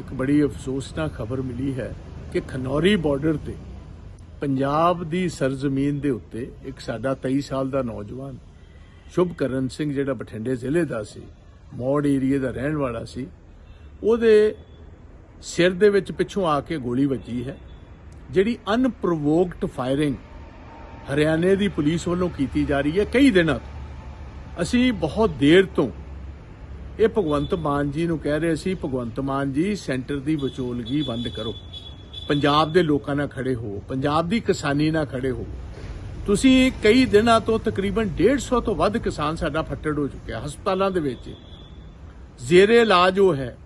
ਇੱਕ ਬੜੀ ਅਫਸੋਸਨਾਕ ਖਬਰ ਮਿਲੀ ਹੈ ਕਿ ਖਨੌਰੀ ਬਾਰਡਰ ਤੇ ਪੰਜਾਬ ਦੀ ਸਰਜ਼ਮੀਨ ਦੇ ਉੱਤੇ ਇੱਕ ਸਾਡਾ 23 ਸਾਲ ਦਾ ਨੌਜਵਾਨ ਸ਼ੁਭਕਰਨ ਸਿੰਘ, ਜਿਹੜਾ ਬਠਿੰਡੇ ਜ਼ਿਲ੍ਹੇ ਦਾ ਸੀ, ਮੌੜ ਏਰੀਏ ਦਾ ਰਹਿਣ ਵਾਲਾ ਸੀ, ਉਹਦੇ ਸਿਰ ਦੇ ਵਿੱਚ ਪਿੱਛੋਂ ਆ ਕੇ ਗੋਲੀ ਵੱਜੀ ਹੈ, ਜਿਹੜੀ ਅਨਪ੍ਰੋਵੋਕਡ ਫਾਇਰਿੰਗ ਹਰਿਆਣੇ ਦੀ ਪੁਲਿਸ ਵੱਲੋਂ ਕੀਤੀ ਜਾ ਰਹੀ ਹੈ ਕਈ ਦਿਨਾਂ ਤੋਂ। ਅਸੀਂ ਬਹੁਤ ਦੇਰ ਤੋਂ ਇਹ ਭਗਵੰਤ ਮਾਨ ਜੀ ਨੂੰ ਕਹਿ ਰਹੇ ਸੀ, ਭਗਵੰਤ ਮਾਨ ਜੀ, ਸੈਂਟਰ ਦੀ ਵਿਚੋਲਗੀ ਬੰਦ ਕਰੋ। ਪੰਜਾਬ ਦੇ ਲੋਕਾਂ ਨਾਲ ਖੜੇ ਹੋ, ਪੰਜਾਬ ਦੀ ਕਿਸਾਨੀ ਨਾਲ ਖੜੇ ਹੋ। ਤੁਸੀਂ ਕਈ ਦਿਨਾਂ ਤੋਂ ਤਕਰੀਬਨ 150 ਤੋਂ ਵੱਧ ਕਿਸਾਨ ਸਾਡਾ ਫੱਟੜ ਹੋ ਚੁੱਕਿਆ, ਹਸਪਤਾਲਾਂ ਦੇ ਵਿੱਚ। ਜ਼ੇਰੇ ਇਲਾਜ ਉਹ ਹੈ।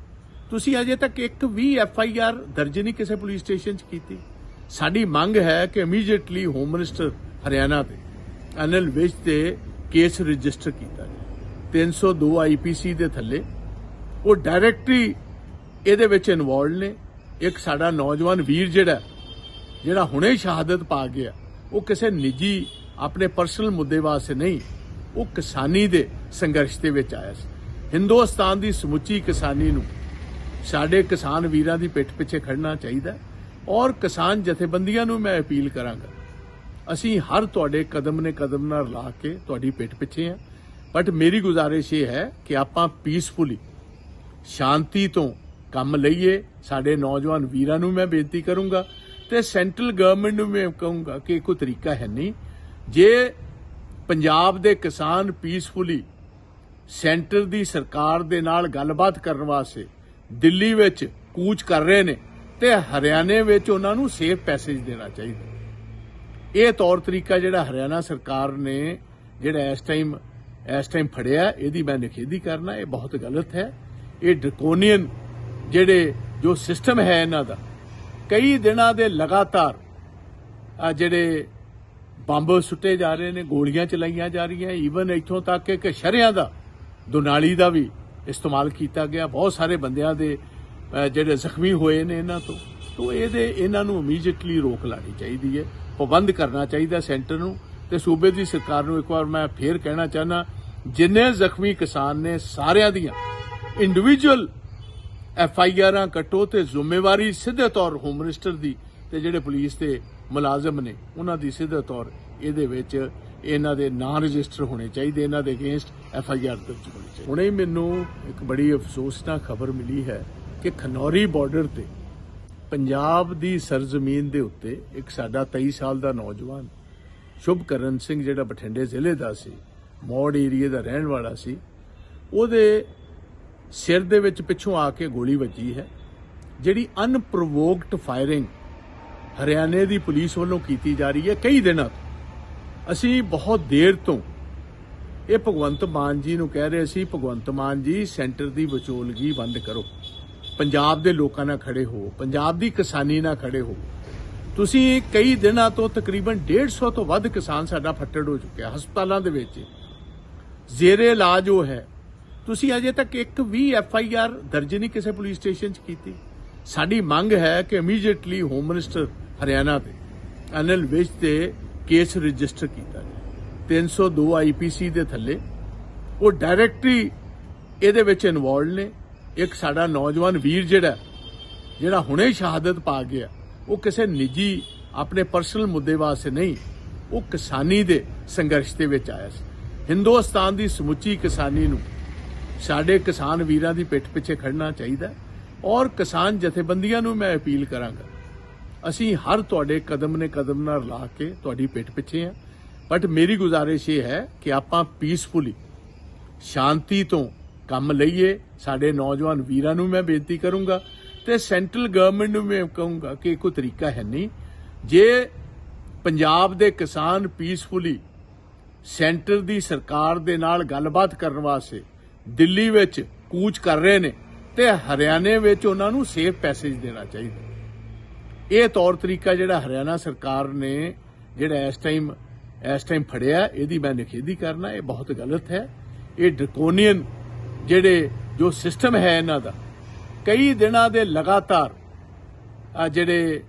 ਤੁਸੀਂ ਅਜੇ ਤੱਕ ਇੱਕ ਵੀ ਐਫ ਆਈ ਆਰ ਦਰਜ ਨਹੀਂ ਕਿਸੇ ਪੁਲਿਸ ਸਟੇਸ਼ਨ 'ਚ ਕੀਤੀ। ਸਾਡੀ ਮੰਗ ਹੈ ਕਿ ਇਮੀਡੀਏਟਲੀ ਹੋਮ ਮਿਨਿਸਟਰ ਹਰਿਆਣਾ ਤੇ ਅਨਿਲ ਵਿਜ ਤੇ ਕੇਸ ਰਜਿਸਟਰ ਕੀਤਾ ਜਾਵੇ। 302 ਆਈਪੀਸੀ ਦੇ ਥੱਲੇ, ਉਹ ਡਾਇਰੈਕਟਲੀ ਇਹਦੇ ਵਿੱਚ ਇਨਵੋਲਡ ਨੇ। ਇੱਕ ਸਾਡਾ ਨੌਜਵਾਨ ਵੀਰ ਜਿਹੜਾ ਜਿਹੜਾ ਹੁਣੇ ਸ਼ਹਾਦਤ ਪਾ ਗਿਆ, ਉਹ ਕਿਸੇ ਨਿੱਜੀ ਆਪਣੇ ਪਰਸਨਲ ਮੁੱਦੇ ਵਾਸਤੇ ਨਹੀਂ, ਉਹ ਕਿਸਾਨੀ ਦੇ ਸੰਘਰਸ਼ ਦੇ ਵਿੱਚ ਆਇਆ ਸੀ। ਹਿੰਦੁਸਤਾਨ ਦੀ ਸਮੁੱਚੀ ਕਿਸਾਨੀ ਨੂੰ ਸਾਡੇ ਕਿਸਾਨ ਵੀਰਾਂ ਦੀ ਪਿੱਠ ਪਿੱਛੇ ਖੜਨਾ ਚਾਹੀਦਾ ਔਰ ਕਿਸਾਨ ਜਥੇਬੰਦੀਆਂ ਨੂੰ ਮੈਂ ਅਪੀਲ ਕਰਾਂਗਾ, ਅਸੀਂ ਹਰ ਤੁਹਾਡੇ ਕਦਮ ਨੇ ਕਦਮ ਨਾਲ ਲਾ ਕੇ ਤੁਹਾਡੀ ਪਿੱਠ ਪਿੱਛੇ ਆ ਬਟ ਮੇਰੀ ਗੁਜ਼ਾਰਿਸ਼ ਇਹ ਹੈ ਕਿ ਆਪਾਂ ਪੀਸਫੁਲੀ ਸ਼ਾਂਤੀ ਤੋਂ ਕੰਮ ਲਈਏ। ਸਾਡੇ ਨੌਜਵਾਨ ਵੀਰਾਂ ਨੂੰ ਮੈਂ ਬੇਨਤੀ ਕਰੂੰਗਾ ਤੇ ਸੈਂਟਰਲ ਗਵਰਨਮੈਂਟ ਨੂੰ ਮੈਂ ਕਹੂੰਗਾ ਕਿ ਕੋਈ ਤਰੀਕਾ ਹੈ ਨਹੀਂ। ਜੇ ਪੰਜਾਬ ਦੇ ਕਿਸਾਨ ਪੀਸਫੁਲੀ ਸੈਂਟਰ ਦੀ ਸਰਕਾਰ ਦੇ ਨਾਲ ਗੱਲਬਾਤ ਕਰਨ ਵਾਸਤੇ ਦਿੱਲੀ ਵਿੱਚ ਕੂਚ ਕਰ ਰਹੇ ਨੇ ਤੇ ਹਰਿਆਣੇ ਵਿੱਚ ਉਹਨਾਂ ਨੂੰ ਸੇਫ ਪੈਸੇਜ ਦੇਣਾ ਚਾਹੀਦਾ। ਇਹ ਤੌਰ ਤਰੀਕਾ ਜਿਹੜਾ ਹਰਿਆਣਾ ਸਰਕਾਰ ਨੇ ਜਿਹੜਾ ਇਸ ਟਾਈਮ ਇਸ ਟਾਈਮ ਫੜਿਆ, ਇਹਦੀ ਮੈਂ ਨਿਖੇਧੀ ਕਰਨਾ, ਇਹ ਬਹੁਤ ਗਲਤ ਹੈ। ਇਹ ਡਰਕੋਨੀਅਨ ਜਿਹੜੇ ਜੋ ਸਿਸਟਮ ਹੈ ਇਹਨਾਂ ਦਾ, ਕਈ ਦਿਨਾਂ ਦੇ ਲਗਾਤਾਰ ਆ ਜਿਹੜੇ ਬੰਬ ਸੁੱਟੇ ਜਾ ਰਹੇ ਨੇ, ਗੋਲੀਆਂ ਚਲਾਈਆਂ ਜਾ ਰਹੀਆਂ ਈਵਨ ਇੱਥੋਂ ਤੱਕ ਕਿ ਸ਼ਰਿਆਂ ਦਾ, ਦੁਨਾਲੀ ਦਾ ਵੀ ਇਸਤੇਮਾਲ ਕੀਤਾ ਗਿਆ। ਬਹੁਤ ਸਾਰੇ ਬੰਦਿਆਂ ਦੇ ਜਿਹੜੇ ਜ਼ਖਮੀ ਹੋਏ ਨੇ ਇਹਨਾਂ ਤੋਂ। ਤੋਂ ਇਹਦੇ, ਇਹਨਾਂ ਨੂੰ ਇਮੀਡੀਏਟਲੀ ਰੋਕ ਲਾਣੀ ਚਾਹੀਦੀ ਹੈ। ਪਾਬੰਦ ਕਰਨਾ ਚਾਹੀਦਾ ਸੈਂਟਰ ਨੂੰ। ਤੇ ਸੂਬੇ ਦੀ ਸਰਕਾਰ ਨੂੰ ਇੱਕ ਵਾਰ ਮੈਂ ਫੇਰ ਕਹਿਣਾ ਚਾਹਨਾ, ਜਿੰਨੇ ਜ਼ਖਮੀ ਕਿਸਾਨ ਨੇ ਸਾਰਿਆਂ ਦੀਆਂ ਇੰਡੀਵਿਜੂਅਲ ਐਫ ਆਈ ਆਰਾਂ ਕੱਟੋ ਤੇ ਜ਼ਿੰਮੇਵਾਰੀ ਸਿੱਧੇ ਤੌਰ ਹੋਮ ਮਿਨਿਸਟਰ ਦੀ ਤੇ ਜਿਹੜੇ ਪੁਲਿਸ ਦੇ ਮੁਲਾਜ਼ਮ ਨੇ, ਉਹਨਾਂ ਦੀ ਸਿੱਧੇ ਤੌਰ ਇਹਦੇ ਵਿੱਚ ਇਹਨਾਂ ਦੇ ਨਾਂ ਰਜਿਸਟਰ ਹੋਣੇ ਚਾਹੀਦੇ, ਇਹਨਾਂ ਦੇ ਅਗੇਂਸਟ ਐਫ ਆਈ ਆਰ ਦਰਜ ਹੋਣੀ ਚਾਹੀਦੀ। ਹੁਣੇ ਮੈਨੂੰ ਇੱਕ ਬੜੀ ਅਫਸੋਸਨਾਕ ਖਬਰ ਮਿਲੀ ਹੈ ਕਿ ਖਨੌਰੀ ਬਾਰਡਰ ਤੇ ਪੰਜਾਬ ਦੀ ਸਰਜ਼ਮੀਨ ਦੇ ਉੱਤੇ ਇੱਕ ਸਾਡਾ 23 ਸਾਲ ਦਾ ਨੌਜਵਾਨ ਸ਼ੁਭਕਰਨ ਸਿੰਘ ਜਿਹੜਾ ਬਠਿੰਡੇ ਜ਼ਿਲ੍ਹੇ ਦਾ ਸੀ, ਮੌੜ ਏਰੀਏ ਦਾ ਰਹਿਣ ਵਾਲਾ ਸੀ, ਉਹਦੇ ਸਿਰ ਦੇ ਵਿੱਚ ਪਿੱਛੋਂ ਆ ਕੇ ਗੋਲੀ ਵੱਜੀ ਹੈ, ਜਿਹੜੀ ਅਨਪ੍ਰੋਵੋਕਡ ਫਾਇਰਿੰਗ ਹਰਿਆਣੇ ਦੀ ਪੁਲਿਸ ਵੱਲੋਂ ਕੀਤੀ ਜਾ ਰਹੀ ਹੈ ਕਈ ਦਿਨਾਂ ਤੋਂ। ਅਸੀਂ ਬਹੁਤ ਦੇਰ ਤੋਂ ਇਹ ਭਗਵੰਤ ਮਾਨ ਜੀ ਨੂੰ ਕਹਿ ਰਹੇ ਸੀ, ਭਗਵੰਤ ਮਾਨ ਜੀ, ਸੈਂਟਰ ਦੀ ਵਿਚੋਲਗੀ ਬੰਦ ਕਰੋ। ਪੰਜਾਬ ਦੇ ਲੋਕਾਂ ਨਾਲ ਖੜੇ ਹੋ, ਪੰਜਾਬ ਦੀ ਕਿਸਾਨੀ ਨਾਲ ਖੜੇ ਹੋ। ਤੁਸੀਂ ਕਈ ਦਿਨਾਂ ਤੋਂ ਤਕਰੀਬਨ 150 ਤੋਂ ਵੱਧ ਕਿਸਾਨ ਸਾਡਾ ਫੱਟੜ ਹੋ ਚੁੱਕਿਆ, ਹਸਪਤਾਲਾਂ ਦੇ ਵਿੱਚ। ਜ਼ੇਰੇ ਇਲਾਜ ਉਹ ਹੈ। ਤੁਸੀਂ ਅਜੇ ਤੱਕ ਇੱਕ ਵੀ ਐਫ ਆਈ ਆਰ ਦਰਜ ਨਹੀਂ ਕਿਸੇ ਪੁਲਿਸ ਸਟੇਸ਼ਨ 'ਚ ਕੀਤੀ। ਸਾਡੀ ਮੰਗ ਹੈ ਕਿ ਇਮੀਡੀਏਟਲੀ ਹੋਮ ਮਿਨਿਸਟਰ ਹਰਿਆਣਾ ਤੇ ਅਨਿਲ ਵਿਜ ਤੇ ਕੇਸ ਰਜਿਸਟਰ ਕੀਤਾ ਜਾਏ। 302 ਆਈਪੀਸੀ ਦੇ ਥੱਲੇ। ਉਹ ਡਾਇਰੈਕਟਲੀ ਇਹਦੇ ਵਿੱਚ ਇਨਵੋਲਡ ਨੇ। ਇੱਕ ਸਾਡਾ ਨੌਜਵਾਨ ਵੀਰ ਜਿਹੜਾ ਜਿਹੜਾ ਹੁਣੇ ਸ਼ਹਾਦਤ ਪਾ ਗਿਆ। ਉਹ ਕਿਸੇ ਨਿੱਜੀ, ਆਪਣੇ ਪਰਸਨਲ ਮੁੱਦੇ ਵਾਸਤੇ ਨਹੀਂ, ਉਹ ਕਿਸਾਨੀ ਦੇ ਸੰਘਰਸ਼ ਦੇ ਵਿੱਚ ਆਇਆ ਸੀ। ਹਿੰਦੁਸਤਾਨ ਦੀ ਸਮੁੱਚੀ ਕਿਸਾਨੀ ਨੂੰ ਸਾਡੇ ਕਿਸਾਨ ਵੀਰਾਂ ਦੀ ਪਿੱਠ ਪਿੱਛੇ ਖੜਨਾ ਚਾਹੀਦਾ ਔਰ ਕਿਸਾਨ ਜਥੇਬੰਦੀਆਂ ਨੂੰ ਮੈਂ ਅਪੀਲ ਕਰਾਂਗਾ, ਅਸੀਂ ਹਰ ਤੁਹਾਡੇ ਕਦਮ ਨੇ ਕਦਮ ਨਾਲ ਲਾ ਕੇ ਤੁਹਾਡੀ ਪਿੱਠ ਪਿੱਛੇ ਆ ਬਟ ਮੇਰੀ ਗੁਜ਼ਾਰਿਸ਼ ਇਹ ਹੈ ਕਿ ਆਪਾਂ ਪੀਸਫੁਲੀ ਸ਼ਾਂਤੀ ਤੋਂ ਕੰਮ ਲਈਏ। ਸਾਡੇ ਨੌਜਵਾਨ ਵੀਰਾਂ ਨੂੰ ਮੈਂ ਬੇਨਤੀ ਕਰੂੰਗਾ ਤੇ ਸੈਂਟਰਲ ਗਵਰਨਮੈਂਟ ਨੂੰ ਮੈਂ ਕਹੂੰਗਾ ਕਿ ਕੋਈ ਤਰੀਕਾ ਹੈ ਨਹੀਂ। ਜੇ ਪੰਜਾਬ ਦੇ ਕਿਸਾਨ ਪੀਸਫੁਲੀ ਸੈਂਟਰ ਦੀ ਸਰਕਾਰ ਦੇ ਨਾਲ ਗੱਲਬਾਤ ਕਰਨ ਵਾਸਤੇ ਦਿੱਲੀ ਵਿੱਚ ਕੂਚ ਕਰ ਰਹੇ ਨੇ ਤੇ ਹਰਿਆਣੇ ਵਿੱਚ ਉਹਨਾਂ ਨੂੰ ਸੇਫ ਪੈਸੇਜ ਦੇਣਾ ਚਾਹੀਦਾ ਇਹ ਤੌਰ ਤਰੀਕਾ ਜਿਹੜਾ ਹਰਿਆਣਾ ਸਰਕਾਰ ਨੇ ਜਿਹੜਾ ਇਸ ਟਾਈਮ ਇਸ ਟਾਈਮ ਫੜਿਆ, ਇਹਦੀ ਮੈਂ ਨਿਖੇਧੀ ਕਰਨਾ, ਇਹ ਬਹੁਤ ਗਲਤ ਹੈ। ਇਹ ਡਰਕੋਨੀਅਨ ਜਿਹੜੇ ਜੋ ਸਿਸਟਮ ਹੈ ਇਹਨਾਂ ਦਾ ਕਈ ਦਿਨਾਂ ਦੇ ਲਗਾਤਾਰ ਜਿਹੜੇ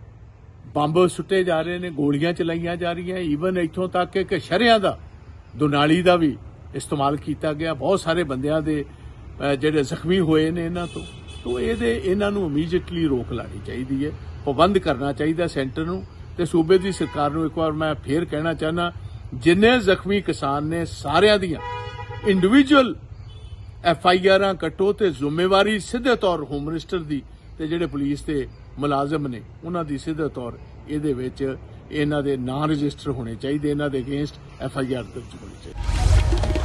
ਬੰਬ ਸੁੱਟੇ ਜਾ ਰਹੇ ਨੇ, ਗੋਲੀਆਂ ਚਲਾਈਆਂ ਜਾ ਰਹੀਆਂ ਈਵਨ ਇੱਥੋਂ ਤੱਕ ਕਿ ਸ਼ਰਿਆਂ ਦਾ, ਦੁਨਾਲੀ ਦਾ ਵੀ ਇਸਤੇਮਾਲ ਕੀਤਾ ਗਿਆ। ਬਹੁਤ ਸਾਰੇ ਬੰਦਿਆਂ ਦੇ ਜਿਹੜੇ ਜ਼ਖਮੀ ਹੋਏ ਨੇ ਇਹਨਾਂ ਤੋਂ। ਤੋ ਇਹਦੇ, ਇਹਨਾਂ ਨੂੰ ਇਮੀਡੀਏਟਲੀ ਰੋਕ ਲਾਣੀ ਚਾਹੀਦੀ ਹੈ। ਪਾਬੰਦ ਕਰਨਾ ਚਾਹੀਦਾ ਸੈਂਟਰ ਨੂੰ। ਤੇ ਸੂਬੇ ਦੀ ਸਰਕਾਰ ਨੂੰ ਇੱਕ ਵਾਰ ਮੈਂ ਫੇਰ ਕਹਿਣਾ ਚਾਹਨਾ ਜਿੰਨੇ ਜ਼ਖਮੀ ਕਿਸਾਨ ਨੇ ਸਾਰਿਆਂ ਦੀਆਂ ਇੰਡੀਵਿਜੂਅਲ ਐਫ ਆਈ ਆਰਾਂ ਕੱਟੋ ਤੇ ਜ਼ਿੰਮੇਵਾਰੀ ਸਿੱਧੇ ਤੌਰ ਹੋਮ ਮਿਨਿਸਟਰ ਦੀ ਤੇ ਜਿਹੜੇ ਪੁਲਿਸ ਦੇ ਮੁਲਾਜ਼ਮ ਨੇ, ਉਹਨਾਂ ਦੀ ਸਿੱਧੇ ਤੌਰ ਇਹਦੇ ਵਿੱਚ ਇਹਨਾਂ ਦੇ ਨਾਂ ਰਜਿਸਟਰ ਹੋਣੇ ਚਾਹੀਦੇ, ਇਹਨਾਂ ਦੇ ਅਗੇਂਸਟ ਐਫ ਆਈ ਆਰ ਦਰਜ ਹੋਣੀ ਚਾਹੀਦੀ।